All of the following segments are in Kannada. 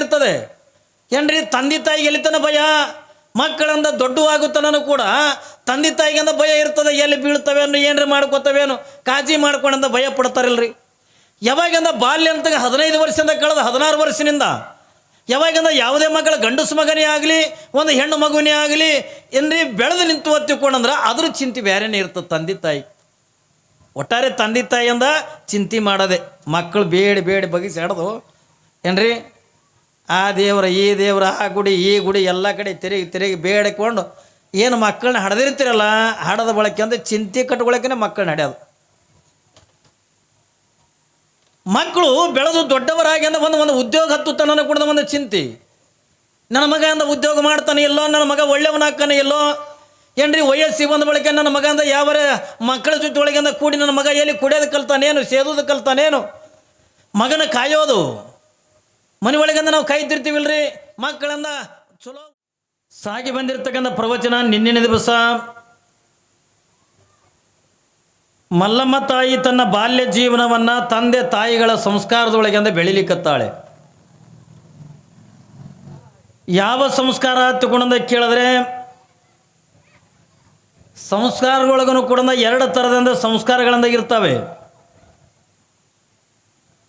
ಇರ್ತದೆ. ಏನ್ರಿ, ತಂದೆ ತಾಯಿಗೆ ಎಲ್ಲಿತನ ಭಯ? ಮಕ್ಕಳಿಂದ ದೊಡ್ಡವಾಗುತ್ತನೂ ಕೂಡ ತಂದೆ ತಾಯಿಗಿಂದ ಭಯ ಇರ್ತದೆ. ಎಲ್ಲಿ ಬೀಳ್ತವೆ ಅನ್ನೋ ಏನ್ರಿ ಮಾಡ್ಕೋತವೇನು ಕಾಜಿ ಮಾಡ್ಕೊಂಡಂದ ಭಯ ಪಡ್ತಾರಲ್ರಿ. ಯಾವಾಗಿಂದ ಬಾಲ್ಯ ಅಂತ ಹದಿನೈದು ವರ್ಷದಿಂದ ಕಳೆದ ಹದಿನಾರು ವರ್ಷದಿಂದ, ಯಾವಾಗಿಂದ ಯಾವುದೇ ಮಕ್ಕಳ ಗಂಡಸು ಮಗನೇ ಆಗಲಿ, ಒಂದು ಹೆಣ್ಣು ಮಗುವನೇ ಆಗಲಿ, ಏನ್ರಿ ಬೆಳೆದು ನಿಂತು ಒತ್ತಿಕೊಂಡಂದ್ರೆ ಅದ್ರ ಚಿಂತೆ ಬೇರೆನೇ ಇರ್ತದೆ ತಂದೆ ತಾಯಿ. ಒಟ್ಟಾರೆ ತಂದೆ ತಾಯಿಯಿಂದ ಚಿಂತೆ ಮಾಡದೆ ಮಕ್ಕಳು ಬೇಡಿ ಬೇಡಿ ಬಗೆಸಿ ಹಿಡ್ದು ಏನ್ರಿ ಆ ದೇವರ, ಈ ದೇವರ, ಆ ಗುಡಿ, ಈ ಗುಡಿ ಎಲ್ಲ ಕಡೆ ತಿರುಗಿ ತಿರುಗಿ ಬೇಡಿಕೊಂಡು ಏನು ಮಕ್ಕಳನ್ನ ಹಡ್ದಿರ್ತೀರಲ್ಲ, ಹಡದ ಬಳಕೆ ಅಂದರೆ ಚಿಂತೆ ಕಟ್ಕೊಳಕ್ಕೆ ಮಕ್ಕಳನ್ನ ಹಡ್ಯೋದು. ಮಕ್ಕಳು ಬೆಳೆದು ದೊಡ್ಡವರಾಗಿ ಅಂದ್ರೆ ಒಂದು ಒಂದು ಉದ್ಯೋಗ ಹತ್ತುತ್ತಾನ ಕೂಡ ಒಂದು ಚಿಂತೆ. ನನ್ನ ಮಗ ಅಂದ ಉದ್ಯೋಗ ಮಾಡ್ತಾನೆ ಎಲ್ಲೋ, ನನ್ನ ಮಗ ಒಳ್ಳೆಯವನಾಗ್ತಾನೆ ಎಲ್ಲೋ, ಏನ್ರಿ ವಯಸ್ಸಿಗೆ ಬಂದ ಬಳಿಕ ನನ್ನ ಮಗ ಅಂದ ಯಾವರ ಮಕ್ಕಳ ಜೊತೆ ಒಳಗಿಂದ ಕೂಡಿ ನನ್ನ ಮಗ ಎಲ್ಲಿ ಕುಡಿಯೋದು ಕಲ್ತಾನೇನು ಸೇದೋದು ಕಲ್ತಾನೇನು? ಮಗನ ಕಾಯೋದು. ಮನೆ ಒಳಗಿಂದ ನಾವು ಕಾಯ್ತಿರ್ತೀವಿಲ್ರಿ ಮಕ್ಕಳನ್ನ ಚಲೋ ಸಾಗಿ ಬಂದಿರತಕ್ಕಂಥ ಪ್ರವಚನ ನಿನ್ನಿನ ದಿವಸ ಮಲ್ಲಮ್ಮ ತಾಯಿ ತನ್ನ ಬಾಲ್ಯ ಜೀವನವನ್ನು ತಂದೆ ತಾಯಿಗಳ ಸಂಸ್ಕಾರದೊಳಗಿಂದ ಬೆಳಿಲಿಕ್ಕತ್ತಾಳೆ. ಯಾವ ಸಂಸ್ಕಾರ ತಗೊಂಡ ಕೇಳಿದ್ರೆ ಸಂಸ್ಕಾರಗಳೊಳಗೂ ಕೂಡ ಎರಡು ಥರದಿಂದ ಸಂಸ್ಕಾರಗಳಿಂದ ಇರ್ತವೆ.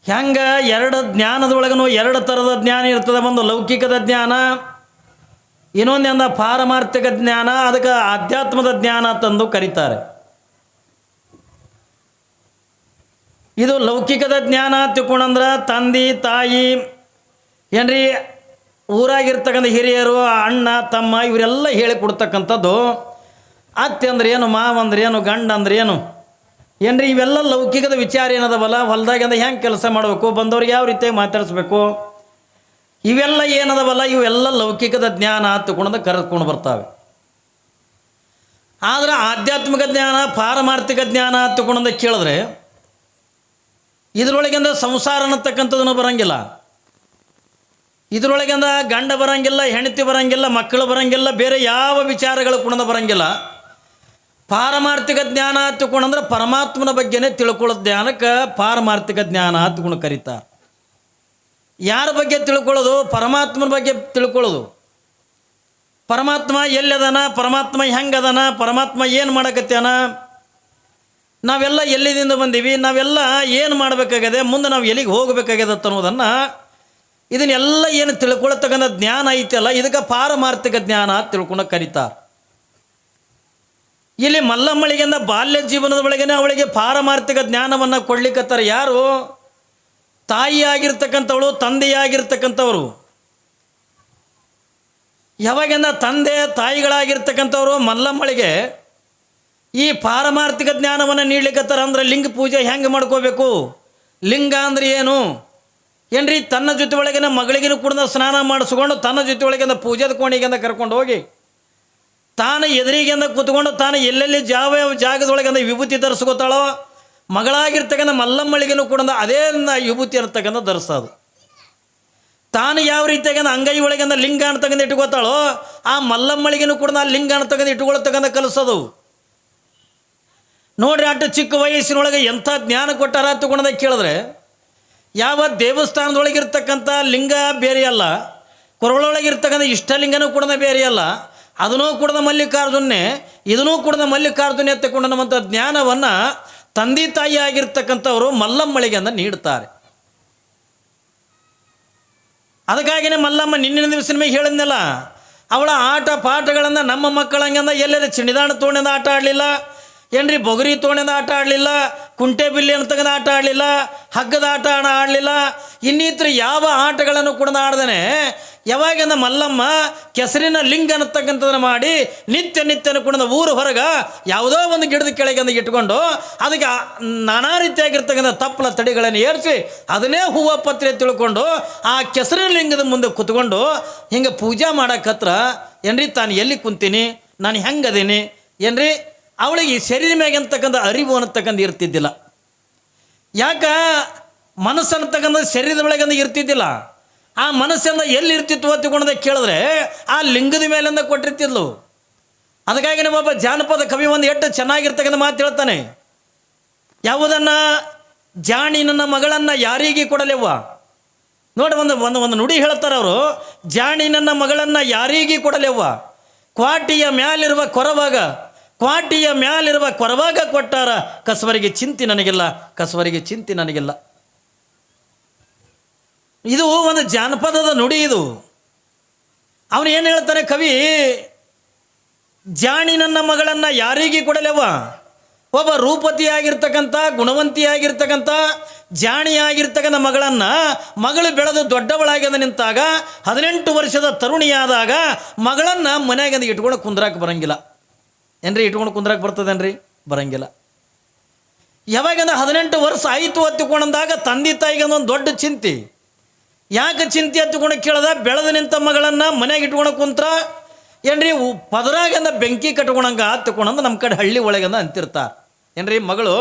ಹೆಂಗ ಎರಡು ಜ್ಞಾನದೊಳಗನು ಎರಡು ಥರದ ಜ್ಞಾನ ಇರ್ತದೆ ಒಂದು ಲೌಕಿಕದ ಜ್ಞಾನ ಇನ್ನೊಂದಿಂದ ಪಾರಮಾರ್ಥಿಕ ಜ್ಞಾನ, ಅದಕ್ಕೆ ಆಧ್ಯಾತ್ಮದ ಜ್ಞಾನ ತಂದು ಕರೀತಾರೆ. ಇದು ಲೌಕಿಕದ ಜ್ಞಾನ ತಿಳ್ಕೊಂಡಂದ್ರೆ ತಂದೆ, ತಾಯಿ, ಏನ್ರಿ, ಊರಾಗಿರ್ತಕ್ಕಂಥ ಹಿರಿಯರು, ಅಣ್ಣ, ತಮ್ಮ, ಇವರೆಲ್ಲ ಹೇಳಿಕೊಡ್ತಕ್ಕಂಥದ್ದು ಅತ್ತೆ ಅಂದ್ರೆ ಏನು ಮಾವ ಅಂದ್ರೆ ಏನು ಗಂಡ ಏನು ಏನ್ರಿ, ಇವೆಲ್ಲ ಲೌಕಿಕದ ವಿಚಾರ ಏನದವಲ್ಲ? ಹೊಲ್ದಾಗಿಂದ ಹೆಂಗೆ ಕೆಲಸ ಮಾಡಬೇಕು? ಬಂದವ್ರಿಗೆ ಯಾವ ರೀತಿಯಾಗಿ ಮಾತಾಡಿಸ್ಬೇಕು? ಇವೆಲ್ಲ ಏನದವಲ್ಲ? ಇವೆಲ್ಲ ಲೌಕಿಕದ ಜ್ಞಾನ ತಗೊಂಡು ಕರೆದುಕೊಂಡು ಬರ್ತಾವೆ. ಆದ್ರೆ ಆಧ್ಯಾತ್ಮಿಕ ಜ್ಞಾನ, ಪಾರಮಾರ್ಥಿಕ ಜ್ಞಾನ ತಗೊಂಡು ಕೇಳಿದ್ರೆ ಇದರೊಳಗಿಂದ ಸಂಸಾರ ಅನ್ನತಕ್ಕಂಥದ್ದನ್ನು ಬರಂಗಿಲ್ಲ. ಇದರೊಳಗಿಂದ ಗಂಡ ಬರಂಗಿಲ್ಲ, ಹೆಂಡತಿ ಬರಂಗಿಲ್ಲ, ಮಕ್ಕಳು ಬರಂಗಿಲ್ಲ, ಬೇರೆ ಯಾವ ವಿಚಾರಗಳು ಕೂಡ ಬರಂಗಿಲ್ಲ. ಪಾರಮಾರ್ಥಿಕ ಜ್ಞಾನ ಹತ್ತುಕೊಂಡಂದ್ರೆ ಪರಮಾತ್ಮನ ಬಗ್ಗೆನೇ ತಿಳ್ಕೊಳ್ಳೋ ಜ್ಞಾನಕ್ಕೆ ಪಾರಮಾರ್ಥಿಕ ಜ್ಞಾನ ಹತ್ಕೊಂಡು ಕರೀತಾರೆ. ಯಾರ ಬಗ್ಗೆ ತಿಳ್ಕೊಳ್ಳೋದು? ಪರಮಾತ್ಮನ ಬಗ್ಗೆ ತಿಳ್ಕೊಳ್ಳೋದು. ಪರಮಾತ್ಮ ಎಲ್ಲದನ? ಪರಮಾತ್ಮ ಹೆಂಗದನ? ಪರಮಾತ್ಮ ಏನು ಮಾಡಕತ್ಯಾನ? ನಾವೆಲ್ಲ ಎಲ್ಲಿದಿಂದ ಬಂದೀವಿ? ನಾವೆಲ್ಲ ಏನು ಮಾಡಬೇಕಾಗಿದೆ ಮುಂದೆ ನಾವು ಎಲ್ಲಿಗೆ ಹೋಗಬೇಕಾಗ್ಯದ ಅನ್ನೋದನ್ನು ಇದನ್ನೆಲ್ಲ ಏನು ತಿಳ್ಕೊಳತಕ್ಕಂಥ ಜ್ಞಾನ ಐತಲ್ಲ, ಇದಕ್ಕೆ ಪಾರಮಾರ್ಥಿಕ ಜ್ಞಾನ ತಿಳ್ಕೊಂಡು ಕರೀತಾರೆ. ಇಲ್ಲಿ ಮಲ್ಲಮ್ಮಳಿಗೆಂದ ಬಾಲ್ಯ ಜೀವನದ ಒಳಗೇನೆ ಅವಳಿಗೆ ಪಾರಮಾರ್ಥಿಕ ಜ್ಞಾನವನ್ನು ಕೊಡ್ಲಿಕ್ಕತ್ತಾರೆ ಯಾರು? ತಾಯಿಯಾಗಿರ್ತಕ್ಕಂಥವಳು, ತಂದೆಯಾಗಿರ್ತಕ್ಕಂಥವ್ರು. ಯಾವಾಗೆಂದ ತಂದೆ, ತಾಯಿಗಳಾಗಿರ್ತಕ್ಕಂಥವ್ರು ಮಲ್ಲಮ್ಮಳಿಗೆ ಈ ಪಾರಮಾರ್ಥಿಕ ಜ್ಞಾನವನ್ನು ನೀಡ್ಲಿಕ್ಕತ್ತಾರ ಅಂದ್ರೆ ಲಿಂಗ ಪೂಜೆ ಹೆಂಗೆ ಮಾಡ್ಕೋಬೇಕು? ಲಿಂಗ ಅಂದ್ರೆ ಏನು? ಏನ್ರಿ, ತನ್ನ ಜೊತೆ ಒಳಗಿನ ಮಗಳಿಗಿನ ಕೂಡ ಸ್ನಾನ ಮಾಡಿಸ್ಕೊಂಡು ತನ್ನ ಜೊತೆ ಒಳಗಿಂದ ಪೂಜೆದ ಕೋಣಿಗಿಂದ ಕರ್ಕೊಂಡು ಹೋಗಿ ತಾನು ಎದುರಿಗೆಂದ ಕೂತ್ಕೊಂಡು ತಾನು ಎಲ್ಲೆಲ್ಲಿ ಜಾವ ಜಾಗದೊಳಗಿಂದ ವಿಭೂತಿ ಧರಿಸ್ಕೋತಾಳೋ, ಮಗಳಾಗಿರ್ತಕ್ಕಂಥ ಮಲ್ಲಮ್ಮಳಿಗೆನೂ ಕೂಡ ಅದೇ ವಿಭೂತಿ ಅಂತಕ್ಕಂಥ ಧರಿಸೋದು ತಾನು ಯಾವ ರೀತಿಯಾಗಿಂದ ಅಂಗೈ ಒಳಗಿಂದ ಲಿಂಗ ಅಣ್ತಕ್ಕಂಥ ಇಟ್ಕೋತಾಳೋ, ಆ ಮಲ್ಲಮ್ಮಳಿಗೆನೂ ಕೂಡ ಆ ಲಿಂಗ ಅಣ್ತಕ್ಕಂಥ ಇಟ್ಕೊಳ್ತಕ್ಕಂಥ ಕಲಿಸೋದು ನೋಡ್ರಿ ಅಟ್ಟು ಚಿಕ್ಕ ವಯಸ್ಸಿನೊಳಗೆ ಎಂಥ ಜ್ಞಾನ ಕೊಟ್ಟಾರ ತಗೊಂಡದ ಕೇಳಿದ್ರೆ, ಯಾವ ದೇವಸ್ಥಾನದೊಳಗಿರ್ತಕ್ಕಂಥ ಲಿಂಗ ಬೇರೆಯಲ್ಲ ಕೊರಳೊಳಗಿರ್ತಕ್ಕಂಥ ಇಷ್ಟಲಿಂಗನೂ ಕೂಡ ಬೇರೆ ಅಲ್ಲ ಅದನ್ನೂ ಕೂಡ ಮಲ್ಲಿಕಾರ್ಜುನೇ ಇದನ್ನೂ ಕೂಡ ಮಲ್ಲಿಕಾರ್ಜುನ ತಗೊಂಡಂಥ ಜ್ಞಾನವನ್ನು ತಂದೆ ತಾಯಿ ಆಗಿರ್ತಕ್ಕಂಥವರು ಮಲ್ಲಮ್ಮಳಿಗೆ ಅಂತ ನೀಡ್ತಾರೆ. ಅದಕ್ಕಾಗಿಯೇ ಮಲ್ಲಮ್ಮ ನಿನ್ನಿನ ದಿವಸ ಮೇಲೆ ಹೇಳಿದ್ನಲ್ಲ, ಅವಳ ಆಟ ಪಾಠಗಳನ್ನು ನಮ್ಮ ಮಕ್ಕಳಂಗಂದ ಎಲ್ಲೆಲ್ಲ ಚಿಣಿದಾಣ ತೋಣಿಂದ ಆಟ ಆಡಲಿಲ್ಲ, ಏನ್ರಿ ಬೊಗರಿ ತೋಣಿಂದ ಆಟ ಆಡಲಿಲ್ಲ ಕುಂಟೆ ಬಿಲ್ಲಿ ಅಂತಕ್ಕಂಥ ಆಟ ಆಡಲಿಲ್ಲ, ಹಗ್ಗದ ಆಟ ಆಡಲಿಲ್ಲ. ಇನ್ನಿತರ ಯಾವ ಆಟಗಳನ್ನು ಕೂಡ ಆಡ್ದೇನೆ ಯಾವಾಗಿಂದ ಮಲ್ಲಮ್ಮ ಕೆಸರಿನ ಲಿಂಗ ಅನ್ನತಕ್ಕಂಥದ್ದನ್ನು ಮಾಡಿ ನಿತ್ಯ ನಿತ್ಯನ ಕೂಡ ಊರು ಹೊರಗೆ ಯಾವುದೋ ಒಂದು ಗಿಡದ ಕೆಳಗೆ ಇಟ್ಕೊಂಡು ಅದಕ್ಕೆ ನಾನಾ ರೀತಿಯಾಗಿರ್ತಕ್ಕಂಥ ತಪ್ಪಲ ತಡಿಗಳನ್ನು ಏರಿಸಿ ಅದನ್ನೇ ಹೂವು ಪತ್ರೆ ತಿಳ್ಕೊಂಡು ಆ ಕೆಸರಿನ ಲಿಂಗದ ಮುಂದೆ ಕುತ್ಕೊಂಡು ಹಿಂಗೆ ಪೂಜೆ ಮಾಡಕ್ಕತ್ರ ಏನ್ರಿ ತಾನು ಎಲ್ಲಿ ಕುಂತೀನಿ, ನಾನು ಹೆಂಗದೀನಿ, ಏನ್ರಿ? ಅವಳಿಗೆ ಶರೀರ ಮ್ಯಾಗೆ ಅಂತಕ್ಕಂಥ ಅರಿವು ಅನ್ನತಕ್ಕಂಥ ಇರ್ತಿದ್ದಿಲ್ಲ. ಯಾಕ? ಮನಸ್ಸು ಅನ್ನತಕ್ಕಂಥ ಶರೀರದ ಒಳಗಿಂದ ಇರ್ತಿದ್ದಿಲ್ಲ. ಆ ಮನಸ್ಸನ್ನು ಎಲ್ಲಿ ಇರ್ತಿತ್ತು ತಿಳ್ಕೊಂಡದ ಕೇಳಿದ್ರೆ ಆ ಲಿಂಗದ ಮೇಲಿಂದ ಕೊಟ್ಟಿರ್ತಿದ್ಲು. ಅದಕ್ಕಾಗಿ ಒಬ್ಬ ಜಾನಪದ ಕವಿ ಒಂದು ಎಷ್ಟು ಚೆನ್ನಾಗಿರ್ತಕ್ಕಂಥ ಮಾತು ಹೇಳ್ತಾನೆ. ಯಾವುದನ್ನು? ಜಾಣಿ ನನ್ನ ಮಗಳನ್ನು ಯಾರಿಗೆ ಕೊಡಲೆವ್ವ? ನೋಡಿ ಒಂದು ಒಂದು ಒಂದು ನುಡಿ ಹೇಳ್ತಾರೆ ಅವರು. ಜಾಣಿ ನನ್ನ ಮಗಳನ್ನು ಯಾರಿಗೆ ಕೊಡಲೆವ್ವ? ಕ್ವಾಟಿಯ ಮ್ಯಾಲಿರುವ ಕೊರವಾಗ ಕ್ವಾಟಿಯ ಮ್ಯಾಲಿರುವ ಕೊರವಾಗ ಕೊಟ್ಟಾರ, ಕಸವರಿಗೆ ಚಿಂತೆ ನನಗಿಲ್ಲ, ಕಸವರಿಗೆ ಚಿಂತೆ ನನಗಿಲ್ಲ. ಇದು ಒಂದು ಜಾನಪದದ ನುಡಿ ಇದು. ಅವನು ಏನು ಹೇಳ್ತಾನೆ, ಕವಿ, ಜಾಣಿ ನನ್ನ ಮಗಳನ್ನು ಯಾರಿಗೆ ಕೊಡಲೆವ ಒಬ್ಬ ರೂಪತಿಯಾಗಿರ್ತಕ್ಕಂಥ, ಗುಣವಂತಿಯಾಗಿರ್ತಕ್ಕಂಥ, ಜಾಣಿಯಾಗಿರ್ತಕ್ಕಂಥ ಮಗಳನ್ನು ಮಗಳು ಬೆಳೆದು ದೊಡ್ಡವಳಾಗ್ಯದ ನಿಂತಾಗ, ಹದಿನೆಂಟು ವರ್ಷದ ತರುಣಿಯಾದಾಗ ಮಗಳನ್ನು ಮನೆಗೆ ಇಟ್ಕೊಂಡು ಕುಂದ್ರಾಕ ಬರಂಗಿಲ್ಲ. ಏನ್ರಿ ಇಟ್ಕೊಂಡು ಕುಂದ್ರಾಕ ಬರ್ತದೇನ್ರಿ? ಬರಂಗಿಲ್ಲ. ಯಾವಾಗಂದ್ರೆ ಹದಿನೆಂಟು ವರ್ಷ ಆಯಿತು ಹತ್ತಿಕೊಂಡಂದಾಗ ತಂದೆ ತಾಯಿಗೆ ಒಂದು ದೊಡ್ಡ ಚಿಂತೆ. ಯಾಕೆ ಚಿಂತೆ ಹತ್ತಿಕೊಂಡು ಕೇಳ್ದ? ಬೆಳೆದು ನಿಂತ ಮಗಳನ್ನು ಮನೆಗೆ ಇಟ್ಕೊಂಡು ಕುಂತ್ರ, ಏನ್ರಿ ಪದರಾಗಿಂದ ಬೆಂಕಿ ಕಟ್ಕೊಳಂಗ ಹತ್ಕೊಂಡಂದು ನಮ್ಮ ಕಡೆ ಹಳ್ಳಿ ಒಳಗಂದ ಅಂತಿರ್ತಾರೆ. ಏನ್ರಿ ಮಗಳು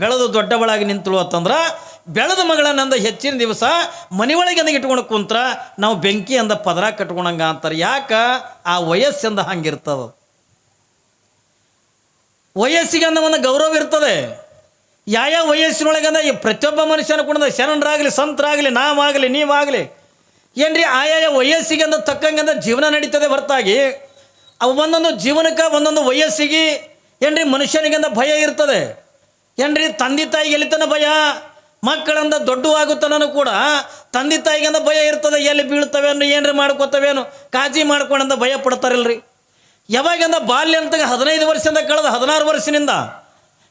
ಬೆಳೆದು ದೊಡ್ಡವಳಾಗಿ ನಿಂತಳು ಅಂತಂದ್ರೆ ಬೆಳೆದ ಮಗಳನ್ನಂದ ಹೆಚ್ಚಿನ ದಿವಸ ಮನೆಯೊಳಗಿಂದ ಇಟ್ಕೊಂಡು ಕುಂತ್ರ, ನಾವು ಬೆಂಕಿ ಅಂದ ಪದರ ಕಟ್ಕೊಳಂಗ ಅಂತಾರೆ. ಯಾಕೆ? ಆ ವಯಸ್ಸಿಂದ ಹಂಗಿರ್ತದ. ವಯಸ್ಸಿಗೆ ಅನ್ನೋ ಒಂದು ಗೌರವ ಇರ್ತದೆ. ಯಾವ ವಯಸ್ಸಿನೊಳಗಂದ್ರೆ ಈ ಪ್ರತಿಯೊಬ್ಬ ಮನುಷ್ಯನ ಕೂಡ ಶರಣರಾಗಲಿ, ಸಂತರಾಗಲಿ, ನಾವಾಗಲಿ, ನೀವಾಗಲಿ. ಏನ್ರಿ, ಆಯಾಯ ವಯಸ್ಸಿಗೆ ಅಂದ ತಕ್ಕಂಗಂದ ಜೀವನ ನಡೀತದೆ ಹೊರತಾಗಿ. ಅವು ಒಂದೊಂದು ಜೀವನಕ್ಕೆ ಒಂದೊಂದು ವಯಸ್ಸಿಗೆ ಏನ್ರಿ ಮನುಷ್ಯನಿಗಿಂತ ಭಯ ಇರ್ತದೆ. ಏನ್ರಿ, ತಂದೆ ತಾಯಿಗೆ ಎಲ್ಲಿತನ ಭಯ? ಮಕ್ಕಳಂದ ದೊಡ್ಡವಾಗುತ್ತನೂ ಕೂಡ ತಂದೆ ತಾಯಿಗಂದ ಭಯ ಇರ್ತದೆ. ಎಲ್ಲಿ ಬೀಳ್ತವೆ ಅನ್ನೋ ಏನ್ರಿ ಮಾಡ್ಕೋತವೇನು ಕಾಜಿ ಮಾಡ್ಕೊಂಡಂದ ಭಯ ಪಡ್ತಾರಲ್ರಿ. ಯಾವಾಗಿಂದ ಬಾಲ್ಯ ಅಂತ ಹದಿನೈದು ವರ್ಷದಿಂದ ಕಳೆದ ಹದಿನಾರು ವರ್ಷದಿಂದ.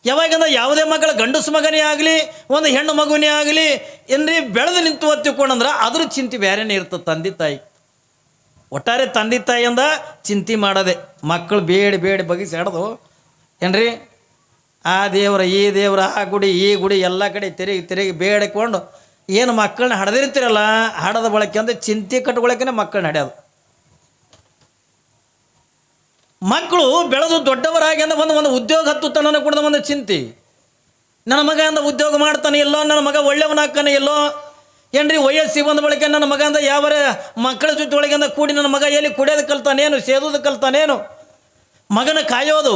ಯಾವಾಗಂದ ಯಾವುದೇ ಮಕ್ಕಳ ಗಂಡಸು ಮಗನೇ ಆಗಲಿ, ಒಂದು ಹೆಣ್ಣು ಮಗುವಿನೇ ಆಗಲಿ, ಏನ್ರಿ ಬೆಳೆದು ನಿಂತು ಒತ್ತಿಕೊಂಡಂದ್ರೆ ಅದ್ರ ಚಿಂತೆ ಬೇರೆನೇ ಇರ್ತದೆ ತಂದೆ ತಾಯಿ. ಒಟ್ಟಾರೆ ತಂದೆ ತಾಯಿಯಿಂದ ಚಿಂತೆ ಮಾಡದೆ. ಮಕ್ಕಳು ಬೇಡಿ ಬೇಡಿ ಬಗೆಸಿ ಹಿಡ್ದು, ಏನ್ರಿ? ಆ ದೇವರ, ಈ ದೇವರ, ಆ ಗುಡಿ, ಈ ಗುಡಿ ಎಲ್ಲ ಕಡೆ ತಿರುಗಿ ತಿರುಗಿ ಬೇಡಿಕೊಂಡು, ಏನು ಮಕ್ಕಳನ್ನ ಹಡದಿರ್ತಿರಲ್ಲ, ಹಡದ ಬಳಕೆ ಅಂದರೆ ಚಿಂತೆ ಕಟ್ಕೊಳಕ್ಕೆ ಮಕ್ಕಳನ್ನ ಹಡ್ಯೋದು. ಮಕ್ಕಳು ಬೆಳೆದು ದೊಡ್ಡವರಾಗಿ ಅಂದ್ರೆ ಒಂದು ಒಂದು ಉದ್ಯೋಗ ಹತ್ತುತ್ತಾನ ಕೂಡ ಒಂದು ಚಿಂತೆ. ನನ್ನ ಮಗ ಅಂದ ಉದ್ಯೋಗ ಮಾಡ್ತಾನೆ, ಎಲ್ಲೋ ನನ್ನ ಮಗ ಒಳ್ಳೆಯವನಾಗ್ತಾನೆ, ಎಲ್ಲೋ ಏನ್ರಿ ವಯಸ್ಸಿಗೆ ಬಂದ ಬಳಿಕ ನನ್ನ ಮಗ ಅಂದ ಯಾವ ಮಕ್ಕಳ ಜೊತೆ ಒಳಗಿಂದ ಕೂಡಿ ನನ್ನ ಮಗ ಎಲ್ಲಿ ಕುಡಿಯೋದು ಕಲ್ತಾನೇನು ಸೇದೋದು ಕಲ್ತಾನೇನು? ಮಗನ ಕಾಯೋದು.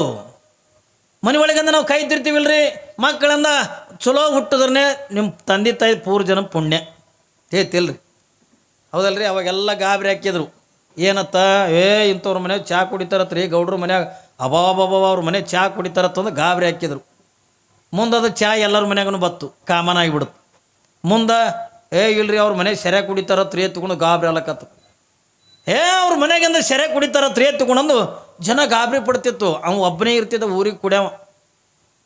ಮನೆ ಒಳಗಿಂದ ನಾವು ಕಾಯ್ತಿರ್ತೀವಿಲ್ರಿ ಮಕ್ಕಳಂದ ಚಲೋ ಹುಟ್ಟಿದ್ರೆ ನಿಮ್ಮ ತಂದೆ ತಾಯಿ ಪೂರ್ ಜನ ಪುಣ್ಯ. ಹೇಳ್ತಿಲ್ರಿ. ಹೌದಲ್ರಿ? ಅವಾಗೆಲ್ಲ ಗಾಬರಿ ಹಾಕಿದ್ರು. ಏನತ್ತ? ಏ, ಇಂಥವ್ರ ಮನೆ ಚಹಾ ಕುಡಿತಾರತ್ರಿ, ಗೌಡ್ರ ಮನ್ಯಾಗ. ಅಬಾಬಾಬಾ ಅವ್ರ ಮನೆ ಚಹಾ ಕುಡಿತಾರತ್ತಂದು ಗಾಬರಿ ಹಾಕಿದ್ರು. ಮುಂದೆ ಅದು ಚಹಾ ಎಲ್ಲರ ಮನ್ಯಾಗೂ ಬತ್ತು, ಕಾಮನ್ ಆಗಿಬಿಡುತ್ತೆ ಮುಂದೆ, ಏ, ಇಲ್ರಿ, ಅವ್ರ ಮನೆ ಸೆರೆ ಕುಡಿತಾರತ್ರಿ ಎತ್ಕೊಂಡು ಗಾಬರಿ ಅಲ್ಲಕತ್ತು ಏ, ಅವ್ರ ಮನೆಗಿಂದ ಸೆರೆ ಕುಡಿತಾರತ್ರಿ ಎತ್ಕೊಂಡಂದು ಜನ ಗಾಬರಿ ಪಡ್ತಿತ್ತು. ಅವ ಒಬ್ಬನೇ ಇರ್ತಿದ್ದ ಊರಿಗೆ ಕುಡಿಯವ.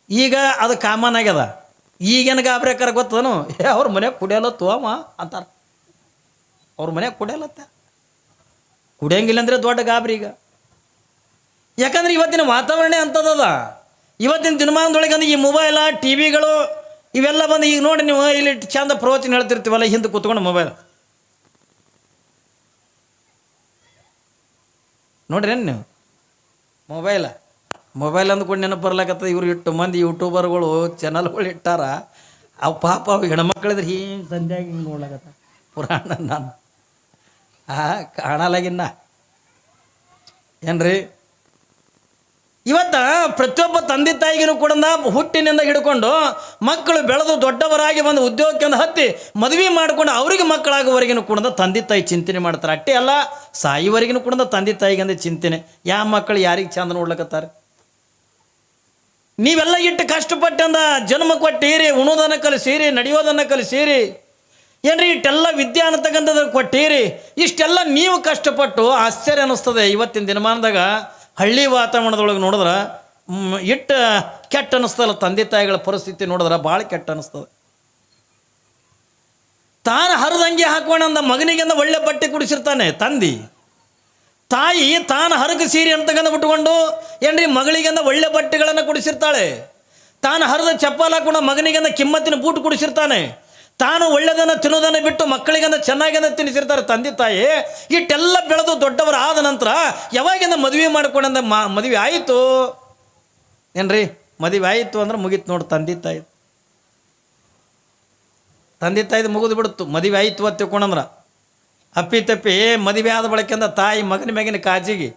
ಈಗ ಅದು ಕಾಮನ್ ಆಗ್ಯದ. ಈಗೇನು ಗಾಬರಿ ಹಾಕಾರ ಗೊತ್ತದನು? ಏ, ಅವ್ರ ಮನ್ಯಾಗ ಕುಡಿಯಲತ್ತು ಅವ ಅಂತಾರ. ಅವ್ರ ಮನೆಗೆ ಕುಡಿಯಲತ್ತ. ಕುಡಿಯಂಗಿಲ್ಲ ಅಂದರೆ ದೊಡ್ಡ ಗಾಬರಿ ಈಗ. ಯಾಕಂದ್ರೆ ಇವತ್ತಿನ ವಾತಾವರಣ ಅಂಥದ್ದದ ಇವತ್ತಿನ ದಿನಮಾನದೊಳಗೆ ಅಂದ್ರೆ ಈ ಮೊಬೈಲ ಟಿ ವಿಗಳು ಇವೆಲ್ಲ ಬಂದು ಈಗ ನೋಡಿ ನೀವು ಇಲ್ಲಿ ಚಂದ ಪ್ರವಚನ ಹೇಳ್ತಿರ್ತೀವಲ್ಲ, ಹಿಂದೆ ಕೂತ್ಕೊಂಡು ಮೊಬೈಲ್ ನೋಡ್ರಿ ಏನು ನೀವು? ಮೊಬೈಲ ಮೊಬೈಲ್ ಅಂದ್ಕೊಂಡು ನೆನಪು ಬರ್ಲಾಕತ್ತ ಇವ್ರು ಇಟ್ಟು ಮಂದಿ ಯೂಟ್ಯೂಬರ್ಗಳು ಚಾನಲ್ಗಳು ಇಟ್ಟಾರ. ಅವು ಪಾಪ ಅವು ಹೆಣ್ಮಕ್ಳಿದ್ರೆ ಹಿಂಗೆ ಸಂಜೆ ಹಿಂಗೆ ನೋಡ್ಲಾಕತ್ತ. ಪುರಾಣ ನಾನು ಆ, ಕಾಣಲಾಗಿನ್ನ. ಏನ್ರಿ? ಇವತ್ತ ಪ್ರತಿಯೊಬ್ಬ ತಂದೆ ತಾಯಿಗೂ ಕೂಡ ಹುಟ್ಟಿನಿಂದ ಹಿಡ್ಕೊಂಡು ಮಕ್ಕಳು ಬೆಳೆದು ದೊಡ್ಡವರಾಗಿ ಬಂದು ಉದ್ಯೋಗಕ್ಕೆ ಹತ್ತಿ ಮದುವೆ ಮಾಡ್ಕೊಂಡು ಅವರಿಗೆ ಮಕ್ಕಳಾಗುವವರೆಗೂ ಕೂಡ ತಂದೆ ತಾಯಿ ಚಿಂತನೆ ಮಾಡ್ತಾರೆ. ಅಷ್ಟೇ ಅಲ್ಲ ಸಾಯಿವರೆಗಿನ ಕೂಡ ತಂದೆ ತಾಯಿಗೆ ಚಿಂತನೆ. ಯಾವ ಮಕ್ಕಳು ಯಾರಿಗೆ ಚಂದ ನೋಡ್ಲಕತ್ತಾರೆ? ನೀವೆಲ್ಲ ಇಟ್ಟು ಕಷ್ಟಪಟ್ಟಂದ ಜನ್ಮ ಕೊಟ್ಟಿರಿ, ಉಣೋದನ್ನು ಕಲಿಸಿರಿ, ನಡೆಯೋದನ್ನು ಕಲಿಸೀರಿ. ಏನ್ರಿ, ಇಷ್ಟೆಲ್ಲ ವಿದ್ಯೆ ಅನ್ನತಕ್ಕಂಥದ್ದು ಕೊಟ್ಟೀರಿ? ಇಷ್ಟೆಲ್ಲ ನೀವು ಕಷ್ಟಪಟ್ಟು ಆಶ್ಚರ್ಯ ಅನ್ನಿಸ್ತದೆ ಇವತ್ತಿನ ದಿನಮಾನದಾಗ. ಹಳ್ಳಿ ವಾತಾವರಣದೊಳಗೆ ನೋಡಿದ್ರೆ ಇಟ್ಟು ಕೆಟ್ಟ ಅನ್ನಿಸ್ತಲ್ಲ ತಂದೆ ತಾಯಿಗಳ ಪರಿಸ್ಥಿತಿ ನೋಡಿದ್ರೆ ಭಾಳ ಕೆಟ್ಟ ಅನ್ನಿಸ್ತದೆ ತಾನು ಹರಿದಂಗೆ ಹಾಕೋಣಂದ ಮಗನಿಗೆಂದ ಒಳ್ಳೆ ಬಟ್ಟೆ ಕುಡಿಸಿರ್ತಾನೆ ತಂದಿ. ತಾಯಿ ತಾನು ಹರಗ ಸೀರೆ ಅಂತಕ್ಕಂಥ ಬಿಟ್ಕೊಂಡು ಏನ್ರಿ, ಮಗಳಿಗೆಂದ ಒಳ್ಳೆ ಬಟ್ಟೆಗಳನ್ನು ಕುಡಿಸಿರ್ತಾಳೆ. ತಾನು ಹರಿದ ಚಪ್ಪಲ್ ಹಾಕೊಂಡು ಮಗನಿಗೆಂದ ಕಿಮ್ಮತ್ತಿನ ಬೂಟ್ ಕುಡಿಸಿರ್ತಾನೆ. ತಾನು ಒಳ್ಳೆಯದನ್ನು ತಿನ್ನೋದನ್ನು ಬಿಟ್ಟು ಮಕ್ಕಳಿಗೆಂದ ಚೆನ್ನಾಗಿಂದ ತಿನ್ನಿಸಿರ್ತಾರೆ ತಂದೆ ತಾಯಿ, ಇಟ್ಟೆಲ್ಲ ಬೆಳೆದು ದೊಡ್ಡವರು ಆದ ನಂತರ ಯಾವಾಗಿಂದ ಮದುವೆ ಮಾಡ್ಕೊಂಡಂದ ಮಾ, ಮದುವೆ ಆಯಿತು? ಏನ್ರಿ? ಮದುವೆ ಆಯಿತು ಅಂದ್ರೆ ಮುಗೀತು ನೋಡಿ ತಂದೆ ತಾಯಿ. ತಂದೆ ತಾಯಿದು ಮುಗಿದು ಬಿಡುತ್ತು. ಮದುವೆ ಆಯಿತು ಅಂತ ತಿಳ್ಕೊಂಡಂದ್ರ. ಅಪ್ಪಿ ತಪ್ಪಿ ಮದುವೆ ಆದ ಬಳಕೆಂದ ತಾಯಿ ಮಗನ ಮ್ಯಾಗಿನ ಕಾಜಿಗೆ.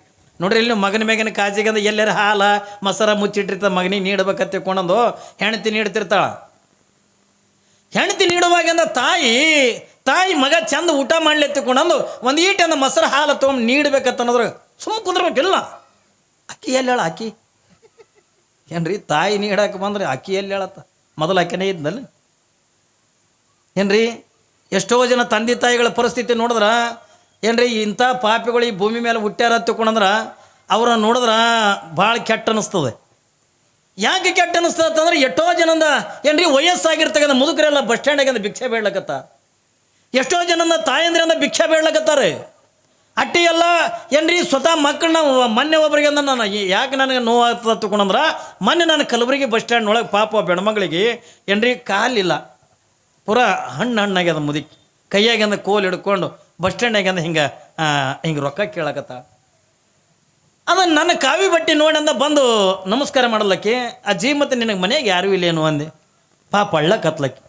ನೋಡ್ರಿ ಇಲ್ಲಿ ಮಗನ ಮ್ಯಾಗಿನ ಕಾಜಿಗೆ ಅಂದ್ರೆ ಎಲ್ಲರ ಹಾಲ, ಮೊಸರ ಮುಚ್ಚಿಟ್ಟಿರ್ತ ಮಗನಿಗೆ ನೀಡ್ಬೇಕಂತ ತಿಳ್ಕೊಂಡಂದು ಹೆಣ್ತಿ ನೀಡ್ತಿರ್ತಾಳ. ಹೆಂಡತಿ ನೀಡುವಾಗಿಂದ ತಾಯಿ ತಾಯಿ ಮಗ ಚಂದ ಊಟ ಮಾಡ್ಲಿ ಎತ್ತಿಕೊಂಡಂದು ಒಂದು ಈಟನ್ನು ಮೊಸರು ಹಾಲು ತೊಗೊಂಡು ನೀಡ್ಬೇಕಂತ ಅನ್ನೋದ್ರ ಸುಮ್ಮನೆ ಕುಂದ್ರಬೇಕಿಲ್ಲ. ಅಕ್ಕಿ ಎಲ್ಲಿ ಹೇಳ ಅಕ್ಕಿ? ಏನ್ರಿ, ತಾಯಿ ನೀಡಕ್ಕೆ ಬಂದ್ರೆ ಅಕ್ಕಿ ಎಲ್ಲಿ ಹೇಳತ್ತ? ಮೊದಲು ಅಕ್ಕಿನೇ ಇದ್ದಲ್ಲಿ ಏನ್ರಿ, ಎಷ್ಟೋ ಜನ ತಂದೆ ತಾಯಿಗಳ ಪರಿಸ್ಥಿತಿ ನೋಡಿದ್ರ? ಏನ್ರಿ, ಇಂಥ ಪಾಪಿಗಳು ಈ ಭೂಮಿ ಮೇಲೆ ಹುಟ್ಟ್ಯಾರ ತಿಳ್ಕೊಂಡಂದ್ರೆ ಅವ್ರನ್ನ ನೋಡಿದ್ರೆ ಭಾಳ ಕೆಟ್ಟ ಅನಿಸ್ತದೆ. ಯಾಕೆ ಕೆಟ್ಟ ಅನಿಸ್ತದೆ ಅಂತಂದ್ರೆ ಎಷ್ಟೋ ಜನಂದ, ಏನ್ರಿ, ವಯಸ್ಸಾಗಿರ್ತಕ್ಕಂಥ ಮುದುಕರೆಲ್ಲ ಬಸ್ ಸ್ಟ್ಯಾಂಡಾಗ ಭಿಕ್ಷೆ ಬೇಡ್ಲಕತ್ತ. ಎಷ್ಟೋ ಜನನ ತಾಯಂದ್ರಿಂದ ಭಿಕ್ಷೆ ಬೇಡ್ಲಕತ್ತಾರೆ. ಅಟ್ಟಿ ಎಲ್ಲ ಏನ್ರಿ, ಸ್ವತಃ ಮಕ್ಕಳನ್ನ ಮೊನ್ನೆ ಒಬ್ಬರಿಗೆ ಅಂದ್ರೆ ನಾನು ಯಾಕೆ ನನಗೆ ನೋವಾಗ್ತದೆ ತಗೊಂಡಂದ್ರೆ ಮೊನ್ನೆ ನಾನು ಕಲಬುರಗಿ ಬಸ್ ಸ್ಟ್ಯಾಂಡ್ ಒಳಗೆ ಪಾಪ ಬೆಣ್ಮಗಳಿಗೆ ಏನ್ರಿ, ಕಾಲಿಲ್ಲ. ಪೂರಾ ಹಣ್ಣು ಹಣ್ಣಾಗ್ಯದ ಮುದುಕಿ. ಕೈಯಾಗಿಂದ ಕೋಲ್ ಹಿಡ್ಕೊಂಡು ಬಸ್ ಸ್ಟ್ಯಾಂಡಾಗ್ಯಂದ ಹಿಂಗೆ ಹಿಂಗೆ ರೊಕ್ಕ ಕೇಳಕತ್ತ. ಅದನ್ನು ನನ್ನ ಕಾವಿ ಬಟ್ಟೆ ನೋಡಂದ ಬಂದು ನಮಸ್ಕಾರ ಮಾಡಲಕ್ಕೆ ಅಜ್ಜಿ ಮತ್ತು ನಿನಗೆ ಮನೆಗೆ ಯಾರೂ ಇಲ್ಲೇನು ಅಂದೆ. ಪಾಪ ಅಳ್ಳ ಕತ್ಲಕ್ಕೆ.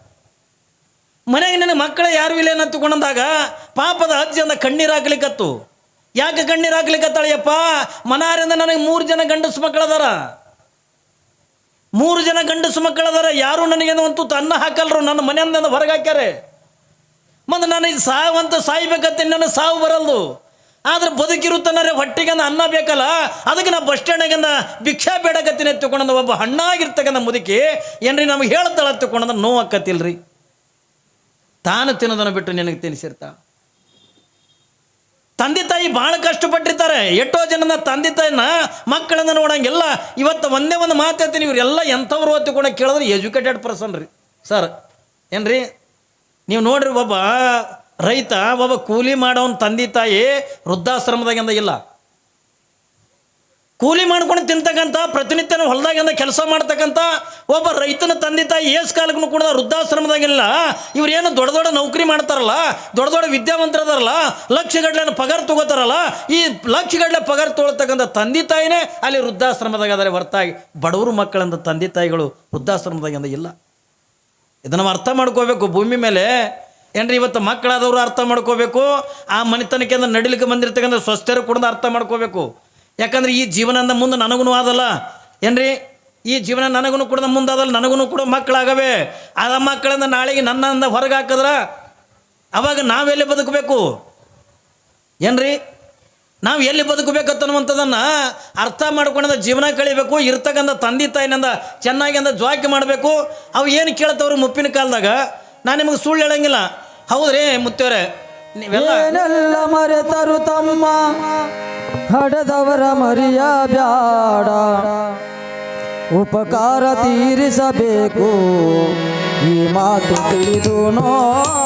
ಮನೆಗೆ ನಿನಗೆ ಮಕ್ಕಳು ಯಾರು ಇಲ್ಲೇನು ತಗೊಂಡಂದಾಗ ಪಾಪದ ಅಜ್ಜಿ ಅಂದ ಕಣ್ಣೀರು ಹಾಕ್ಲಿಕ್ಕತ್ತು ಯಾಕೆ ಕಣ್ಣೀರು ಹಾಕ್ಲಿಕ್ಕತ್ತಾಳೆಯಪ್ಪ ಮನಾರಿಂದ ನನಗೆ ಮೂರು ಜನ ಗಂಡಸು ಮಕ್ಕಳದಾರ ಮೂರು ಜನ ಗಂಡಸು ಮಕ್ಕಳದಾರ ಯಾರು ನನಗೇನು ಅಂತೂ ತನ್ನ ಹಾಕಲ್ರು, ನನ್ನ ಮನೆಯಿಂದ ಹೊರಗೆ ಹಾಕ್ಯಾರೆ. ಮತ್ತು ನನಗೆ ಸಾವಂತ ಸಾಯ್ಬೇಕತ್ತೆ ನನಗೆ ಸಾವು ಬರಲ್ದು. ಆದ್ರೆ ಬದುಕಿರುತ್ತಾನೆ ಹೊಟ್ಟೆಗೆ ಅನ್ನ ಬೇಕಲ್ಲ? ಅದಕ್ಕೆ ನಾ ಬಸ್ ಸ್ಟ್ಯಾಂಡಾಗಿಂದ ಭಿಕ್ಷಾ ಬೇಡಕತ್ತಿನ ಎತ್ತುಕೊಂಡ ಒಬ್ಬ ಹಣ್ಣಾಗಿರ್ತಕ್ಕಂಥ ಮುದುಕಿ ಏನ್ರಿ ನಮಗೆ ಹೇಳ್ತಾಳ ಎತ್ತುಕೊಂಡ ನೋವು ಆಕತ್ತಿಲ್ರಿ ತಾನು ತಿನ್ನೋದನ್ನು ಬಿಟ್ಟು ನಿನಗೆ ತಿನ್ನಿಸಿರ್ತಾ ತಂದೆ ತಾಯಿ ಭಾಳ ಕಷ್ಟಪಟ್ಟಿರ್ತಾರೆ. ಎಷ್ಟೋ ಜನನ ತಂದೆ ತಾಯಿನ ಮಕ್ಕಳನ್ನ ನೋಡಂಗಿಲ್ಲ ಇವತ್ತು ಒಂದೇ ಒಂದು ಮಾತು ಹೇಳ್ತೀನಿ, ಇವರೆಲ್ಲ ಎಂಥವ್ರು ಕೂಡ ಕೇಳಿದ್ರೆ ಎಜುಕೇಟೆಡ್ ಪರ್ಸನ್ ರೀ. ಸರ್, ಏನ್ರಿ? ನೀವು ನೋಡ್ರಿ ಒಬ್ಬ ರೈತ ಒಬ್ಬ ಕೂಲಿ ಮಾಡೋನ್ ತಂದೆ ತಾಯಿ ವೃದ್ಧಾಶ್ರಮದಾಗಿಂದ ಇಲ್ಲ. ಕೂಲಿ ಮಾಡ್ಕೊಂಡು ತಿಂತಕ್ಕಂಥ ಪ್ರತಿನಿತ್ಯನ ಹೊಲದಾಗಿಂದ ಕೆಲಸ ಮಾಡ್ತಕ್ಕಂಥ ಒಬ್ಬ ರೈತನ ತಂದೆ ತಾಯಿ ಏಸ್ ಕಾಲಕ್ಕೂ ಕೂಡ ವೃದ್ಧಾಶ್ರಮದಾಗಿಲ್ಲ ಇವ್ರೇನು ದೊಡ್ಡ ದೊಡ್ಡ ನೌಕರಿ ಮಾಡ್ತಾರಲ್ಲ, ದೊಡ್ಡ ದೊಡ್ಡ ವಿದ್ಯಾವಂತರದಾರಲ್ಲ, ಲಕ್ಷಗಟ್ಟಲೆ ಪಗಾರ ತಗೋತಾರಲ್ಲ, ಈ ಲಕ್ಷಗಟ್ಟಲೆ ಪಗಾರ ತೊಗೊಳ್ತಕ್ಕಂಥ ತಂದೆ ತಾಯಿನೇ ಅಲ್ಲಿ ವೃದ್ಧಾಶ್ರಮದಾಗ ಅದರ ಹೊರತಾಗಿ ಬಡವರು ಮಕ್ಕಳಂದ ತಂದೆ ತಾಯಿಗಳು ವೃದ್ಧಾಶ್ರಮದಾಗಿಂದ ಇಲ್ಲ. ಇದನ್ನು ಅರ್ಥ ಮಾಡ್ಕೋಬೇಕು. ಭೂಮಿ ಮೇಲೆ ಏನ್ರಿ ಇವತ್ತು ಮಕ್ಕಳಾದವರು ಅರ್ಥ ಮಾಡ್ಕೋಬೇಕು? ಆ ಮನೆತನಕ್ಕೆ ಅಂದ್ರೆ ನಡಿಲಿಕ್ಕೆ ಬಂದಿರ್ತಕ್ಕಂಥ ಸ್ವಸ್ಥರು ಕೂಡ ಅರ್ಥ ಮಾಡ್ಕೋಬೇಕು. ಯಾಕಂದ್ರೆ ಈ ಜೀವನದ ಮುಂದೆ ನನಗೂ ಆದಲ್ಲ. ಏನ್ರಿ? ಈ ಜೀವನ ನನಗೂ ಕೂಡ ಮುಂದಾದಲ್ಲ ನನಗೂ ಕೂಡ ಮಕ್ಕಳಾಗವೆ. ಆ ಮಕ್ಕಳಿಂದ ನಾಳೆಗೆ ನನ್ನಿಂದ ಹೊರಗೆ ಹಾಕಿದ್ರ ಅವಾಗ ನಾವೆಲ್ಲಿ ಬದುಕಬೇಕು? ಏನ್ರಿ? ನಾವು ಎಲ್ಲಿ ಬದುಕಬೇಕನ್ನುವಂಥದ್ದನ್ನು ಅರ್ಥ ಮಾಡ್ಕೊಂಡ ಜೀವನ ಕಳಿಬೇಕು, ಇರ್ತಕ್ಕಂಥ ತಂದೆ ತಾಯಿನಿಂದ ಚೆನ್ನಾಗಿ ಅಂದ ಜ್ವಾಕಿ ಮಾಡಬೇಕು. ಅವು ಏನು ಕೇಳ್ತವ್ರು ಮುಪ್ಪಿನ ಕಾಲದಾಗ? ನಾನು ನಿಮಗೆ ಸುಳ್ಳು ಹೇಳಂಗಿಲ್ಲ. ಹೌದ್ರಿ ಮುತ್ತೇವ್ರೆ? ನೀವೆಲ್ಲ ಏನೆಲ್ಲ ಮರೆತರು ತಮ್ಮ ಹಡದವರ ಮರಿಯ ಬ್ಯಾಡ. ಉಪಕಾರ ತೀರಿಸಬೇಕು. ಈ ಮಾತು ತಿಳಿದು ನೋಡ